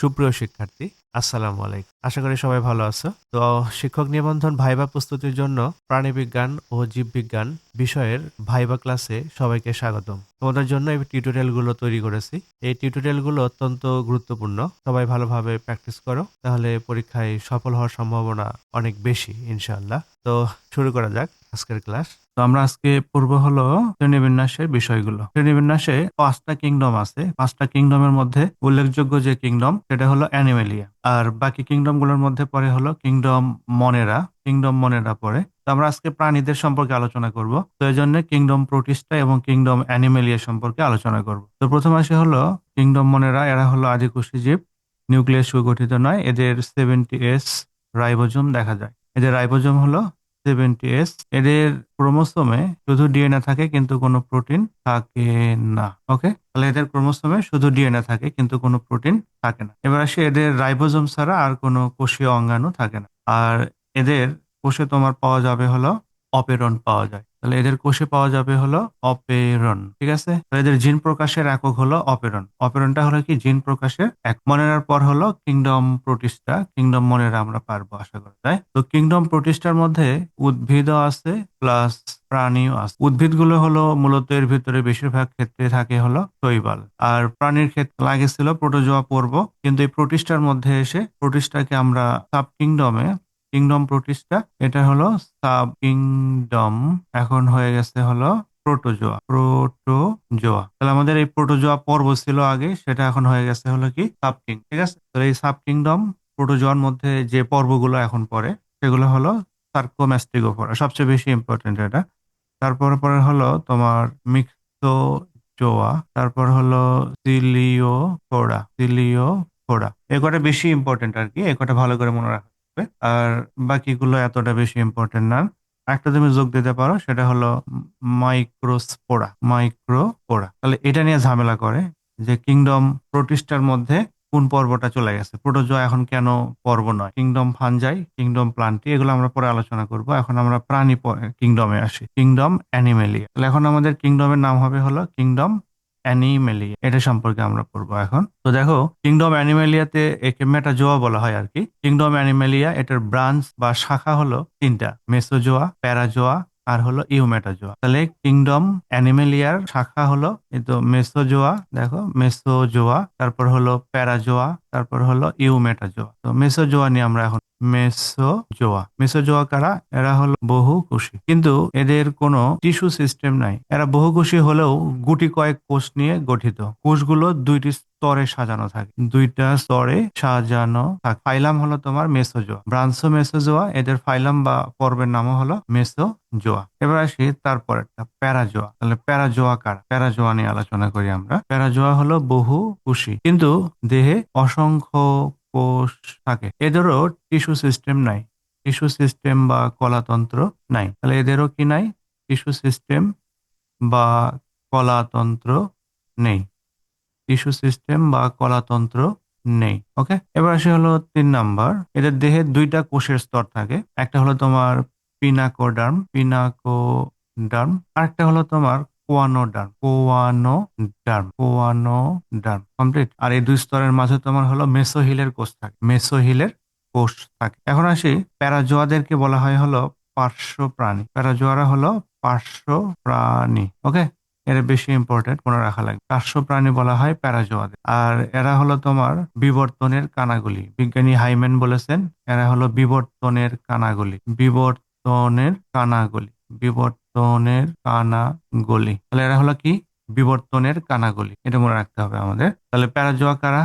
সুপ্রিয় শিক্ষার্থী, আসসালামু আলাইকুম। আশা করি সবাই ভালো আছো। তো, শিক্ষক নিবন্ধন ভাইবা প্রস্তুতির জন্য প্রাণীবিজ্ঞান ও জীববিজ্ঞান বিষয়ের ভাইবা ক্লাসে সবাইকে স্বাগতম। তোমাদের জন্য এই টিউটোরিয়ালগুলো তৈরি করেছি। এই টিউটোরিয়ালগুলো অত্যন্ত গুরুত্বপূর্ণ। সবাই ভালোভাবে প্র্যাকটিস করো, তাহলে পরীক্ষায় সফল হওয়ার সম্ভাবনা অনেক বেশি, ইনশাআল্লাহ। তো, শুরু করা যাক। আজকের ক্লাস তো আমরা আজকে পূর্ব হলো শ্রেণীবিন্যাসের বিষয়গুলো। শ্রেণীবিন্যাসে পাঁচটা কিংডম আছে। পাঁচটা কিংডমের মধ্যে উল্লেখযোগ্য যে কিংডম সেটা হলো অ্যানিমেলিয়া আর বাকি কিংডমগুলোর মধ্যে পরে হলো কিংডম মনেরা। কিংডম মনেরা পরে তো আমরা আজকে প্রাণীদের সম্পর্কে আলোচনা করব। তো এই জন্য কিংডম প্রোটিস্টা এবং কিংডম অ্যানিমেলিয়া সম্পর্কে আলোচনা করব। তো প্রথম আসে হলো কিংডম মনেরা। এরা হলো আদিকোষী জীব নিউক্লিয়াস গঠিত নয়। এদের সেভেন্টি এস রাইবোজোম দেখা যায়। এদের রাইবোজোম হলো সেভেন্টি এস এদের ক্রোমোসোমে শুধু ডিএনএ থাকে, কিন্তু কোনো প্রোটিন থাকে না ওকে তাহলে এদের ক্রোমোসোমে শুধু ডিএনএ থাকে, কিন্তু কোনো প্রোটিন থাকে না। এবার আসে, এদের রাইবোজোম ছাড়া আর কোনো কোষীয় অঙ্গাণু থাকে না। আর এদের কোষে তোমার পাওয়া যাবে হলো অপেরন পাওয়া যায়। তাহলে এদের কোষে পাওয়া যাবে হলো অপেরন ঠিক আছে? এদের জিন প্রকাশের একক হলো অপেরন অপেরনটা হলো কি? জিন প্রকাশের এক। মনেরার পর হলো কিংডম প্রোটিস্টা কিংডম মনেরা আমরা পারব, আশা করা যায়। তো কিংডম প্রোটিস্টার মধ্যে উদ্ভিদও আছে, প্লাস প্রাণীও আছে। উদ্ভিদগুলো হলো মূলত এর ভিতরে বেশিরভাগ ক্ষেত্রে থাকে হলো শৈবাল। আর প্রাণীর ক্ষেত্রে লাগেছিল প্রোটোজোয়া পর্ব। কিন্তু এই প্রোটিস্টার মধ্যে এসে প্রোটিস্টাকে আমরা সাব কিংডমে কিংডম প্রোটিস্টা এটা হলো সাব কিংডম এখন হয়ে গেছে হলো প্রোটোজোয়া প্রোটোজোয়া তাহলে আমাদের এই প্রোটোজোয়া পর্ব ছিল আগে, সেটা এখন হয়ে গেছে হলো কি সাব কিং ঠিক আছে? তো এই সাব কিংডম প্রোটোজোয়ার মধ্যে যে পর্বগুলো এখন পড়ে, সেগুলো হলো সার্কোম্যাস্টিগোফোরা সবচেয়ে বেশি ইম্পর্টেন্ট এটা। তারপর পরে হলো তোমার মিক্সোজোয়া তারপর হলো সিলিও ফোড়া সিলিওফোরা সিলিওফোরা এ কটা বেশি ইম্পর্টেন্ট আর কি, এ কটা ভালো করে মনে রাখা। হবে আর বাকিগুলো এতটা বেশি ইম্পর্টেন্ট না। একটা তুমি যোগ দিতে পারো, সেটা হলো মাইক্রোস্পোরা মাইক্রোপোরা তাহলে এটা নিয়ে ঝামেলা করে যে কিংডম প্রতিষ্ঠার মধ্যে কোন পর্বটা চলে গেছে। প্রোটোজোয়া এখন কেন পর্ব নয়? কিংডম ফানজাই কিংডম প্লান্টি, এগুলো আমরা পরে আলোচনা করব। এখন আমরা প্রাণী কিংডমে আসি, কিংডম অ্যানিমেলিয়া। তাহলে এখন আমাদের কিংডমের নাম হবে হলো কিংডম অ্যানিমেলিয়া এটা সম্পর্কে আমরা পড়ব এখন। তো দেখো কিংডম অ্যানিমেলিয়াতে একে মেটাজোয়া বলা হয় আর কি কিংডম অ্যানিমেলিয়া এটার ব্রাঞ্চ বা শাখা হলো তিনটা। মেসোজোয়া প্যারাজোয়া আর হলো ইউমেটাজোয়া তাহলে কিংডম অ্যানিমেলিয়ার শাখা হলো এই তো মেসোজোয়া দেখো মেসোজোয়া তারপর হলো প্যারাজোয়া তারপর হলো ইউমেটাজোয়া তো মেসোজোয়া নিয়ে আমরা এখন মেসোজোয়া। মেসোজোয়া কারা? এরা হলো বহুকোষী কিন্তু এদের কোনো টিস্যু সিস্টেম নাই। এরা বহুকোষী হলেও গুটি কয়েক কোষ নিয়ে গঠিত। কোষগুলো দুইটি স্তরে সাজানো থাকে। দুইটা স্তরে সাজানো থাকে। ফাইলাম হলো তোমার মেসোজোয়া। ব্রাঞ্চো মেসোজোয়া এদের ফাইলাম বা পর্বের নামও হলো মেসোজোয়া। এবার আসি তারপর একটা প্যারাজোয়া। তাহলে প্যারাজোয়া কারা? প্যারাজোয়া নিয়ে আলোচনা করি আমরা। প্যারাজোয়া হলো বহু কুশি কিন্তু দেহে অসংখ্য কোষ থাকে। এদেরও টিস্যু সিস্টেম নাই। টিস্যু সিস্টেম বা কলাতন্ত্র নাই। তাহলে এদেরও কি নাই? টিস্যু সিস্টেম বা কলাতন্ত্র নেই। টিস্যু সিস্টেম বা কলাতন্ত্র নেই। ওকে? এবার আসে হলো তিন নাম্বার। এদের দেহে দুইটা কোষের স্তর থাকে। একটা হলো তোমার পিনাকোডার্ম পিনাকোডার্ম। আরেকটা হলো তোমার কোয়ানোডার্ম কোয়ানোডার্ম কোয়ানোডার্ম কমপ্লিট। আর এই দুই স্তরের মাঝে তোমার হলো মেসোহিলের কোষ থাকে মেসোহিলের কোষ থাকে। এখন আসি, প্যারাজোয়াদেরকে বলা হয় হলো পার্শ্ব প্রাণী। প্যারাজোয়ারা হলো পার্শ্ব প্রাণী, ওকে? এরা বেশি ইম্পর্টেন্ট মনে রাখা লাগবে। পার্শ্ব প্রাণী বলা হয় প্যারাজোয়াদের। আর এরা হলো তোমার বিবর্তনের কানাগুলি। বিজ্ঞানী হাইম্যান বলেছেন, এরা হলো বিবর্তনের কানাগুলি। বিবর্তনের কানাগুলি। বিবর্তনের কানাগুলি। তাহলে এরা হলো কি? বিবর্তনের কানাগুলি। এটা মনে রাখতে হবে আমাদের। তাহলে প্যারাজোয়া কারা?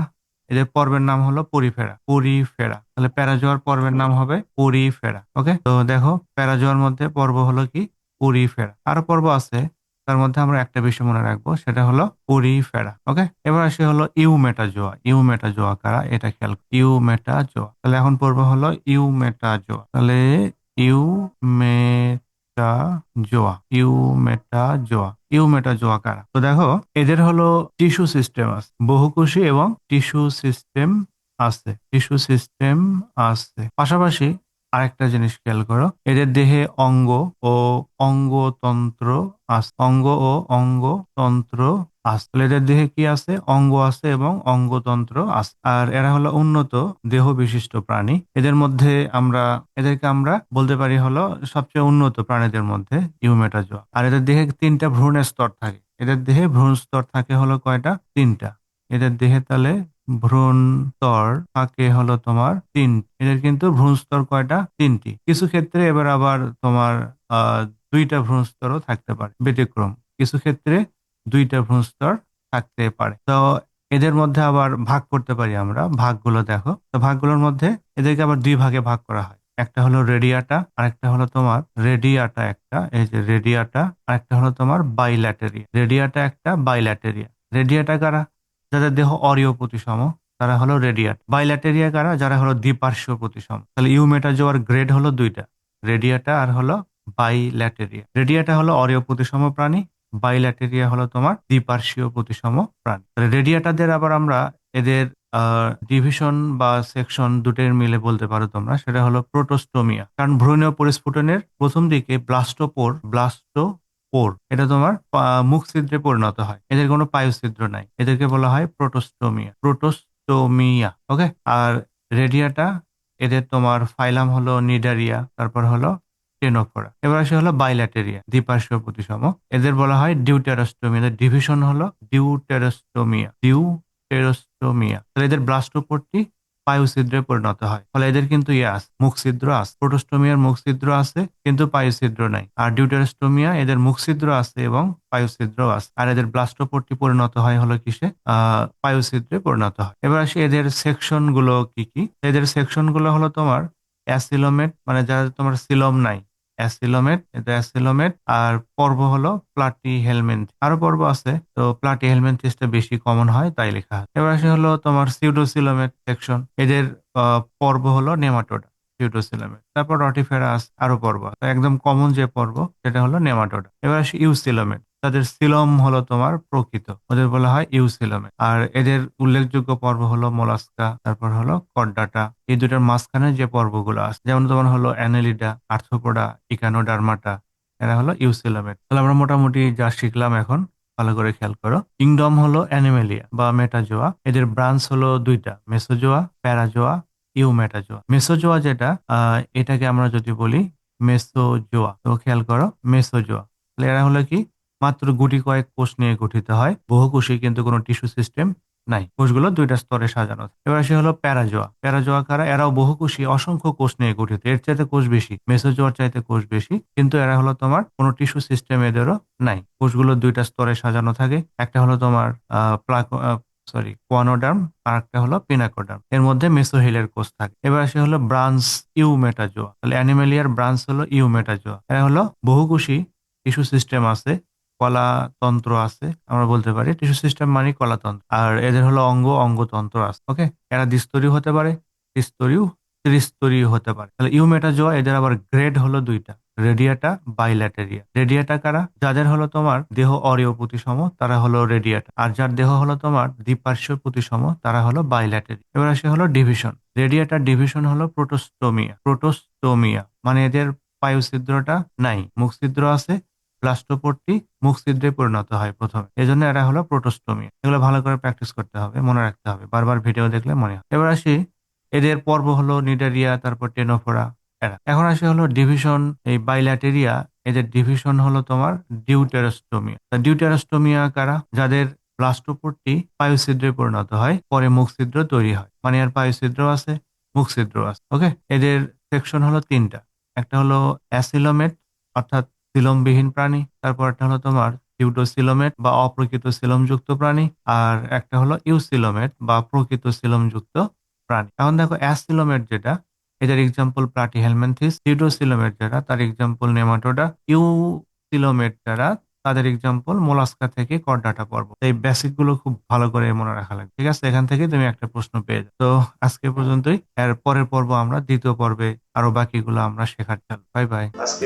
এদের পর্বের নাম হলো পরিফেরা। পরিফেরা। তাহলে প্যারাজোয়ার পর্বের নাম হবে পরিফেরা। ওকে? তো দেখো প্যারাজোয়ার মধ্যে পর্ব হলো কি? পরিফেরা। আরও পর্ব আছে, তার মধ্যে আমরা একটা বিষয় মনে রাখব, সেটা হলো পরিফেরা। ওকে? এবার আসে হলো ইউমেটাজোয়া ইউমেটাজোয়া কারা? এটা খেয়াল ইউমেটাজোয়া তাহলে এখন পর্ব হলো ইউমেটাজোয়া তাহলে ইউমেটাজোয়া ইউমেটাজোয়া ইউমেটাজোয়া কারা? তো দেখো, এদের হলো টিস্যু সিস্টেম আছে, বহুকোষী এবং টিস্যু সিস্টেম আছে টিস্যু সিস্টেম আছে। পাশাপাশি আরেকটা জিনিস খেয়াল করো, এদের দেহে অঙ্গ ও অঙ্গতন্ত্র আছে, অঙ্গ ও অঙ্গতন্ত্র আছে এদের দেহে কি আছে? অঙ্গ আছে এবং অঙ্গতন্ত্র আছে। আর এরা হলো উন্নত দেহ বিশিষ্ট প্রাণী। এদের মধ্যে আমরা, এদেরকে আমরা বলতে পারি হলো সবচেয়ে উন্নত প্রাণীদের মধ্যে ইউমেটাজোয়া। আর এদের দেহে তিনটা ভ্রূণের স্তর থাকে। এদের দেহে ভ্রূণ স্তর থাকে হলো কয়টা? তিনটা। এদের দেহে তাহলে ভ্রূণ স্তর থাকে হলো তোমার তিন এদের কিন্তু ভ্রূণ স্তর কয়টা? তিনটি। কিছু ক্ষেত্রে এবার আবার তোমার দুইটা ভ্রূণ স্তরও থাকতে পারে। ব্যতিক্রম। কিছু ক্ষেত্রে দুইটা ভ্রূণ স্তর থাকতে পারে। তো এদের মধ্যে আবার ভাগ করতে পারি আমরা। ভাগগুলো দেখো। তো ভাগগুলোর মধ্যে এদেরকে আবার দুই ভাগে ভাগ করা হয়। একটা হলো রেডিয়াটা আর একটা হলো তোমার রেডিয়াটা একটা, এই যে রেডিয়াটা আর একটা হলো তোমার বাইল্যাটেরিয়া রেডিয়াটা একটা বাইল্যাটেরিয়া রেডিয়াটা কারা? যাদের দেহ অরিয় প্রতিসম, তারা হলো রেডিয়াট। বাইল্যাটেরিয়া কারা? যারা হলো দ্বিপার্শ্বীয় প্রতিসম। তাহলে ইউমেটাজোয়ার গ্রেড হলো দুইটা। রেডিয়াটা আর হলো বাইল্যাটেরিয়া রেডিয়াটা হলো অরিয় প্রতিসম প্রাণী বাইল্যাটেরিয়া হলো তোমার দ্বিপার্শ্বীয় প্রতিসম প্রাণী। তাহলে রেডিয়াটাদের আবার আমরা এদের ডিভিশন বা সেকশন দুটের মিলে বলতে পারো তোমরা, সেটা হলো প্রোটোস্টোমিয়া কারণ ভ্রূণীয় পরিস্ফুটনের প্রথম দিকে ব্লাস্টোপোর ব্লাস্টোপোর, এটা তোমার মুখ ছিদ্রে পরিণত হয়। এদের কোনো পায়ুছিদ্র নাই। এদেরকে বলা হয় প্রোটোস্টোমিয়া প্রোটোস্টোমিয়া ওকে আর রেডিয়াটা এদের তোমার ফাইলাম হলো নিডারিয়া, তারপর হলো টেনোফোরা এবার আসে হলো বাইল্যাটেরিয়া দ্বিপার্শ্বীয় প্রতিসম। এদের বলা হয় ডিউটেরোস্টোমিয়া এদের ডিভিশন হলো ডিউটেরোস্টোমিয়া ডিউটেরোস্টোমিয়া তাহলে এদের ব্লাস্টোপোরটি পায়ুছিদ্রে পরিণত হয়। ফলে এদের কিন্তু ইয়ে আছে মুখ ছিদ্র আছে। প্রোটোস্টোমিয়ার মুখ ছিদ্র আছে, কিন্তু পায়ুছিদ্র নাই। আর ডিউটেরোস্টোমিয়া এদের মুখ ছিদ্র আছে এবং পায়ুছিদ্র আছে। আর এদের ব্লাস্টোপোরটি পরিণত হয় হলো কিসে? আহ পায়ুছিদ্রে পরিণত হয়। এবার আসি এদের সেকশনগুলো কি কি? এদের সেকশনগুলো হলো তোমার অ্যাসিলোমেট মানে যারা তোমার সিলম নাই অ্যাসিলোমেট, এটা অ্যাসিলোমেট, আর পর্ব হলো প্লাটি হেলমেন্ট। আরও পর্ব আছে, তো প্লাটি হেলমেন্ট টেস্টটা বেশি কমন হয়, তাই লেখা হয় এবার আসে হলো তোমার সিউডোসিলোমেট সেকশন এদের পর্ব হলো নেমাটোডা সিউডোসিলোমেট তারপর রটিফেরাস, আরও পর্ব একদম কমন যে পর্ব, সেটা হলো নেমাটোডা। এবার আসে ইউসিলোমেট। তাদের সিলম হলো তোমার প্রকৃত। ওদের বলা হয় ইউসিলোমেট আর এদের উল্লেখযোগ্য পর্ব হলো মোলাস্কা, তারপর হলো কড্ডাটা। এই দুটার মাঝখানে যে পর্বগুলো আছে, যেমন তোমার হলো অ্যানেলিডা আর্থোপোডা ইকানোডার্মাটা, এরা হলো ইউসিলোমেট তাহলে আমরা মোটামুটি যা শিখলাম এখন, ভালো করে খেয়াল করো। কিংডম হলো অ্যানিমেলিয়া বা মেটাজোয়া। এদের ব্রাঞ্চ হলো দুইটা, মেসোজোয়া, প্যারাজোয়া, ইউমেটাজোয়া। মেসোজোয়া যেটা এটাকে আমরা যদি বলি মেসোজোয়া। তো খেয়াল করো, মেসোজোয়া। তাহলে এরা হলো কি? মাত্র গুটি কয়েক কোষ নিয়ে গঠিত হয়। বহুকোষী কিন্তু কোনো টিস্যু সিস্টেম নাই। কোষগুলো দুইটা স্তরে সাজানো। এবার সে হলো প্যারাজোয়া। প্যারাজোয়া কারা? এরাও বহুকোষী অসংখ্য কোষ নিয়ে গঠিত। এর চাইতে কোষ বেশি। মেসোজোয়ার চাইতে কোষ বেশি। কিন্তু এরা হলো তোমার কোনো টিস্যু সিস্টেম এদেরও নাই। কোষগুলো দুইটা স্তরে সাজানো থাকে। একটা হলো তোমার প্লাক সরি, কোয়ানোডার্ম আর একটা হলো পিনাকোডার্ম। এর মধ্যে মেসোহিলের কোষ থাকে। এবার আসে হলো ব্রাঞ্চ ইউমেটাজোয়া। তাহলে অ্যানিমেলিয়ার ব্রাঞ্চ হলো ইউমেটাজোয়া। এরা হলো বহুকোষী টিস্যু সিস্টেম আছে। কলাতন্ত্র আছে, আমরা বলতে পারি। টিস্যু সিস্টেম মানে কলাতন্ত্র। আর এদের হলো অঙ্গ, অঙ্গতন্ত্র আছে। ওকে এরা দ্বিস্তরীয় হতে পারে, ত্রিস্তরীয় ত্রিস্তরীয় হতে পারে। তাহলে ইউমেটাজোয়া এদের আবার গ্রেড হলো দুইটা। রেডিয়াটা বাইল্যাটেরিয়া রেডিয়াটা কারা? যাদের হলো তোমার দেহ অরিয় প্রতিসম, তারা হলো রেডিয়াটা। আর যার দেহ হলো তোমার দ্বিপার্শ্ব প্রতিসম, তারা হলো বাইল্যাটেরিয়া এবার আসে হলো ডিভিশন রেডিয়াটার ডিভিশন হলো প্রোটোস্টোমিয়া প্রোটোস্টোমিয়া মানে এদের পায়ুছিদ্রটা নাই মুখ ছিদ্র আছে ব্লাস্টোপোরটি মুখ ছিদ্রে পরিণত হয় প্রথমে। এজন্য এরা হলো প্রোটোস্টোমিয়া এগুলো ভালো করে প্র্যাকটিস করতে হবে, মনে রাখতে হবে। বারবার ভিডিও দেখলে মনে হয়। এবার আসি, এদের পর্ব হলো নিডারিয়া, তারপর টেনোফোরা এরা। এখন আসে হলো ডিভিশন, এই বাইল্যাটেরিয়া এদের ডিভিশন হলো তোমার ডিউটেরাস্টোমিয়া ডিউটেরাস্টোমিয়া কারা? যাদের ব্লাস্টোপোরটি পায়ুছিদ্রে পরিণত হয়, পরে মুখ ছিদ্র তৈরি হয়। মানে আর পায়ুছিদ্র আছে মুখ ছিদ্র আছে। ওকে? এদের সেকশন হলো তিনটা। একটা হলো অ্যাসিলোমেট অর্থাৎ সিলমবিহীন প্রাণী তারপর একটা হলো তোমার সিউডোসিলোমেট বা অপ্রকৃত সিলমযুক্ত প্রাণী, আর একটা হলো ইউসিলোমেট বা প্রকৃত সিলমযুক্ত প্রাণী। এখন দেখো অ্যাসিলোমেট যেটা এদের এক্সাম্পল প্লাটি হেলমেন্থিস সিউডোসিলোমেট যারা, তার এক্সাম্পল নেমাটোডা ইউসিলোমেট যারা, তাদের এক্সাম্পল মোলাস্কা থেকে করডাটা পর্ব। এই বেসিকগুলো খুব ভালো করে মনে রাখা লাগবে। ঠিক আছে? এখান থেকে তুমি একটা প্রশ্ন পেয়ে যাও তো আজকে পর্যন্তই। এর পরের পর্ব আমরা, দ্বিতীয় পর্বে আরও বাকিগুলো আমরা শেখার চাল বাই বাই আজকে